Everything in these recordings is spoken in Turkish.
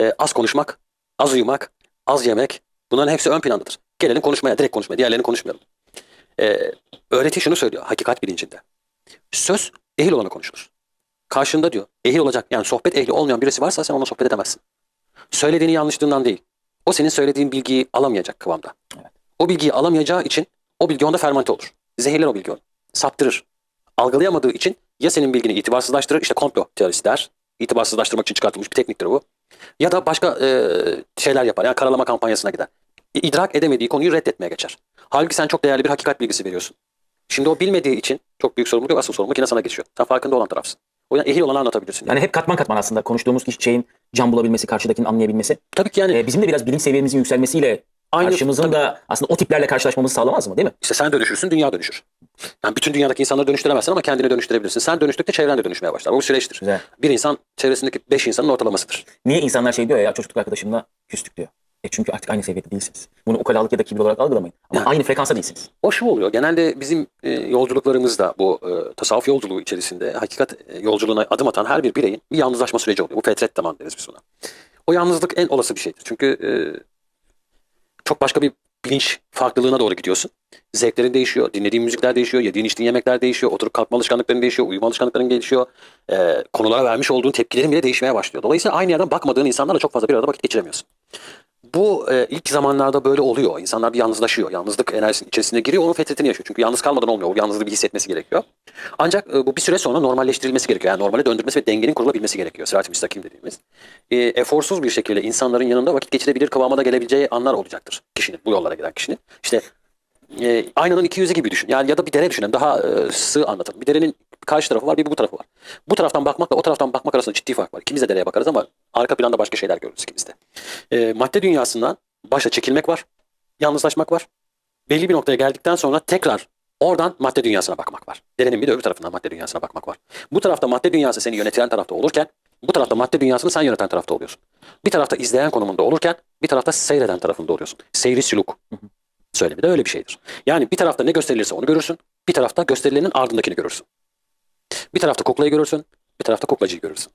e, az konuşmak, az uyumak, az yemek bunların hepsi ön plandadır. Gelelim konuşmaya, direkt konuşmaya. Diğerlerini konuşmayalım. E, öğreti şunu söylüyor hakikat bilincinde. Söz ehil olana konuşulur. Karşında diyor ehil olacak yani sohbet ehli olmayan birisi varsa sen onunla sohbet edemezsin. Söylediğini yanlışlığından değil. O senin söylediğin bilgiyi alamayacak kıvamda. O bilgiyi alamayacağı için o bilgi onda fermente olur. Zehirler o bilgi onu. Saptırır. Algılayamadığı için ya senin bilgini itibarsızlaştırır. işte komplo teorisi der. İtibarsızlaştırmak için çıkartılmış bir tekniktir bu. Ya da başka e, şeyler yapar. Yani karalama kampanyasına gider. İ- İdrak edemediği konuyu reddetmeye geçer. Halbuki sen çok değerli bir hakikat bilgisi veriyorsun. Şimdi o bilmediği için çok büyük sorumluluk yok. Asıl sorumluluk yine sana geçiyor. Sen farkında olan tarafsın. O yüzden ehil olanı anlatabilirsin. Yani hep katman katman aslında konuştuğumuz şeyin can bulabilmesi, karşıdakinin anlayabilmesi. Tabii ki yani Ee, bizim de biraz bilinç seviyemizin yükselmesiyle Aynı- karşımızın tabii. da aslında o tiplerle karşılaşmamızı sağlamaz mı değil mi? İşte sen dönüşürsün, dünya dönüşür. Yani bütün dünyadaki insanları dönüştüremezsin ama kendini dönüştürebilirsin. Sen dönüştükçe çevren de dönüşmeye başlar. Bu bir süreçtir. Güzel. Bir insan çevresindeki beş insanın ortalamasıdır. Niye insanlar şey diyor ya çocukluk arkadaşımla küstük diyor. E çünkü artık aynı seviyede değilsiniz. Bunu ukalalık ya da kibir olarak algılamayın. Ama Yani. aynı frekansa değilsiniz. O şu oluyor. Genelde bizim e, yolculuklarımızda bu e, tasavvuf yolculuğu içerisinde hakikat e, yolculuğuna adım atan her bir bireyin bir yalnızlaşma süreci oluyor. Bu fetret zaman deriz biz buna. O yalnızlık en olası bir şeydir. Çünkü e, çok başka bir bilinç farklılığına doğru gidiyorsun. Zevklerin değişiyor, dinlediğin müzikler değişiyor, yediğin içtiğin yemekler değişiyor, oturup kalkma alışkanlıkların değişiyor, uyuma alışkanlıkların değişiyor. E, konulara vermiş olduğun tepkilerin bile değişmeye başlıyor. Dolayısıyla aynı yerden bakmadığın insanlarla çok fazla bir arada vakit geçiremiyorsun. Bu e, ilk zamanlarda böyle oluyor. İnsanlar bir yalnızlaşıyor. Yalnızlık enerjisinin içerisine giriyor. Onun fetretini yaşıyor. Çünkü yalnız kalmadan olmuyor. O yalnızlığı bir hissetmesi gerekiyor. Ancak e, bu bir süre sonra normalleştirilmesi gerekiyor. Yani normale döndürmesi ve dengenin kurulabilmesi gerekiyor. Sırat-ı müstakim dediğimiz. E, eforsuz bir şekilde insanların yanında vakit geçirebilir kıvama da gelebileceği anlar olacaktır. Kişinin, bu yollara giden kişinin. İşte e, aynanın iki yüzü gibi düşün. Yani ya da bir dere düşünelim. Daha e, sığ anlatalım. Bir derenin karşı tarafı var, bir bu tarafı var. Bu taraftan bakmakla o taraftan bakmak arasında ciddi fark var. İkimiz de dereye bakarız ama arka planda başka şeyler görürüz ikimiz de. E, madde dünyasından başta çekilmek var, yalnızlaşmak var. Belli bir noktaya geldikten sonra tekrar oradan madde dünyasına bakmak var. Derenin bir de öbür tarafından madde dünyasına bakmak var. Bu tarafta madde dünyası seni yönetilen tarafta olurken bu tarafta madde dünyasını sen yöneten tarafta oluyorsun. Bir tarafta izleyen konumunda olurken bir tarafta seyreden tarafında oluyorsun. Seyri süluk. Söylemi de öyle bir şeydir. Yani bir tarafta ne gösterilirse onu görürsün. Bir tarafta gösterilenin ardındakini görürsün. Bir tarafta kuklayı görürsün. Bir tarafta kuklacıyı görürsün.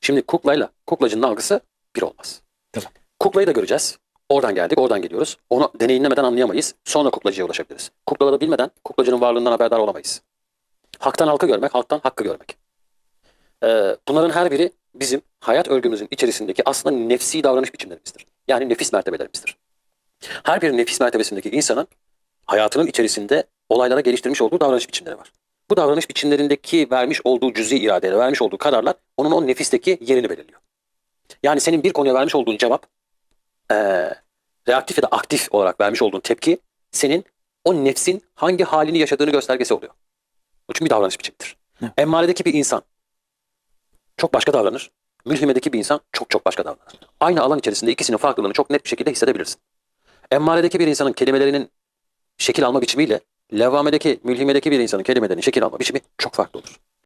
Şimdi kuklayla kuklacının algısı bir olmaz. Tamam. Kuklayı da göreceğiz. Oradan geldik, oradan geliyoruz. Onu deneyimlemeden anlayamayız. Sonra kuklacıya ulaşabiliriz. Kuklaları bilmeden kuklacının varlığından haberdar olamayız. Haktan halkı görmek, halktan hakkı görmek. Ee, bunların her biri bizim hayat örgümüzün içerisindeki aslında nefsi davranış biçimlerimizdir. Yani nefis mertebelerimizdir. Her bir nefis mertebesindeki insanın hayatının içerisinde olaylara geliştirmiş olduğu davranış biçimleri var. Bu davranış biçimlerindeki vermiş olduğu cüzi iradeyle vermiş olduğu kararlar onun o nefisteki yerini belirliyor. Yani senin bir konuya vermiş olduğun cevap eee, reaktif ya da aktif olarak vermiş olduğun tepki senin o nefsin hangi halini yaşadığını göstergesi oluyor. Bu çünkü bir davranış biçimidir. Evet. Emmaredeki bir insan çok başka davranır. Mülhimedeki bir insan çok çok başka davranır. Aynı alan içerisinde ikisinin farklılığını çok net bir şekilde hissedebilirsin. Emmaredeki bir insanın kelimelerinin şekil alma biçimiyle levvamedeki, mülhimedeki bir insanın kelimelerinin şekil alma biçimi çok farklı olur.